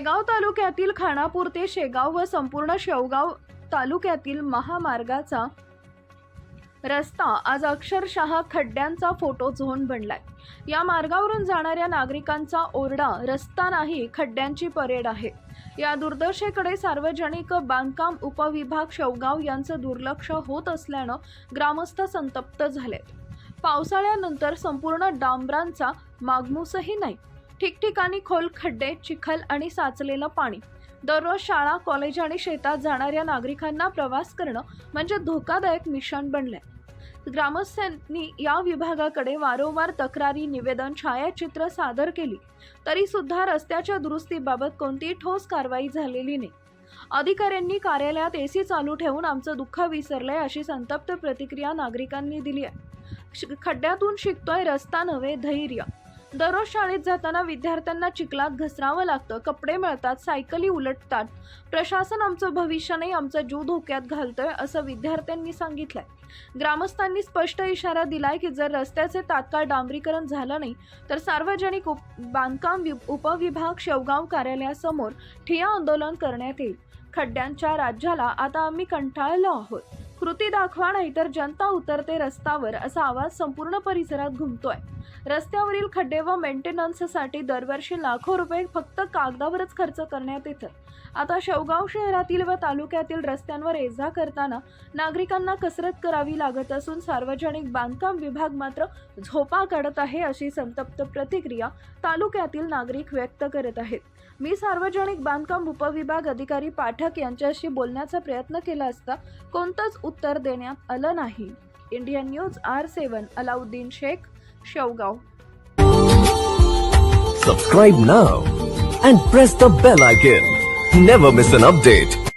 शेगाव तालुक्यातील खानापूर ते शेगाव व संपूर्ण शेवगाव तालुक्यातील महामार्गाचा रस्ता आज अक्षरशः खड्ड्यांचा फोटो झोन बनलाय. या मार्गावरून जाणाऱ्या नागरिकांचा ओरडा रस्ता नाही खड्ड्यांची परेड आहे. या दुर्दशेकडे सार्वजनिक बांधकाम उपविभाग शेवगाव यांचं दुर्लक्ष होत असल्यानं ग्रामस्थ संतप्त झालेत. पावसाळ्यानंतर संपूर्ण डांबरांचा मागमूसही नाही. ठिकठिकाणी खोल खड्डे चिखल आणि साचलेलं पाणी. दररोज शाळा कॉलेज आणि शेतात जाणाऱ्या नागरिकांना प्रवास करणं म्हणजे धोकादायक मिशन बनलंय. ग्रामस्थांनी या विभागाकडे वारंवार तक्रारी निवेदन छायाचित्र सादर केली. तरी सुद्धा रस्त्याच्या दुरुस्तीबाबत कोणतीही ठोस कारवाई झालेली नाही. अधिकाऱ्यांनी कार्यालयात एसी चालू ठेवून आमचं दुःख विसरलंय अशी संतप्त प्रतिक्रिया नागरिकांनी दिली आहे. खड्ड्यातून शिकतोय रस्ता नव्हे धैर्य. दररोज शाळेत जाताना विद्यार्थ्यांना चिखलात घसरावं लागतं कपडे मिळतात सायकली उलटतात. प्रशासन आमचं भविष्य नाही आमचा जीव धोक्यात घालतोय असं विद्यार्थ्यांनी सांगितलंय. ग्रामस्थांनी स्पष्ट इशारा दिलाय की जर रस्त्याचे तात्काळ डांबरीकरण झालं नाही तर सार्वजनिक उप बांधकाम उपविभाग शेवगाव कार्यालयासमोर ठिया आंदोलन करण्यात येईल. खड्ड्यांच्या राज्याला आता आम्ही कंटाळलो आहोत. कृती दाखवा नाहीतर जनता उतरते रस्तावर असा आवाज संपूर्ण परिसरात घुमतोय. रस्त्यावरील खड्डे व मेंटेनन्ससाठी दरवर्षी लाखो रुपये फक्त कागदावरच खर्च करण्यात येतात आता शेवगाव शहरातील व तालुक्यातील रस्त्यांवर ये जा करताना नागरिकांना कसरत करावी लागत असून सार्वजनिक बांधकाम विभाग मात्र झोपा काढत आहे अशी संतप्त प्रतिक्रिया तालुक्यातील नागरिक व्यक्त करत आहेत. मी सार्वजनिक बांधकाम उपविभाग अधिकारी पाठक यांच्याशी बोलण्याचा प्रयत्न केला असता कोणतंच उत्तर देण्यात आलं नाही. Indian news R seven Alauddin Shaikh Shevgaon. Subscribe now and press the bell icon never miss an update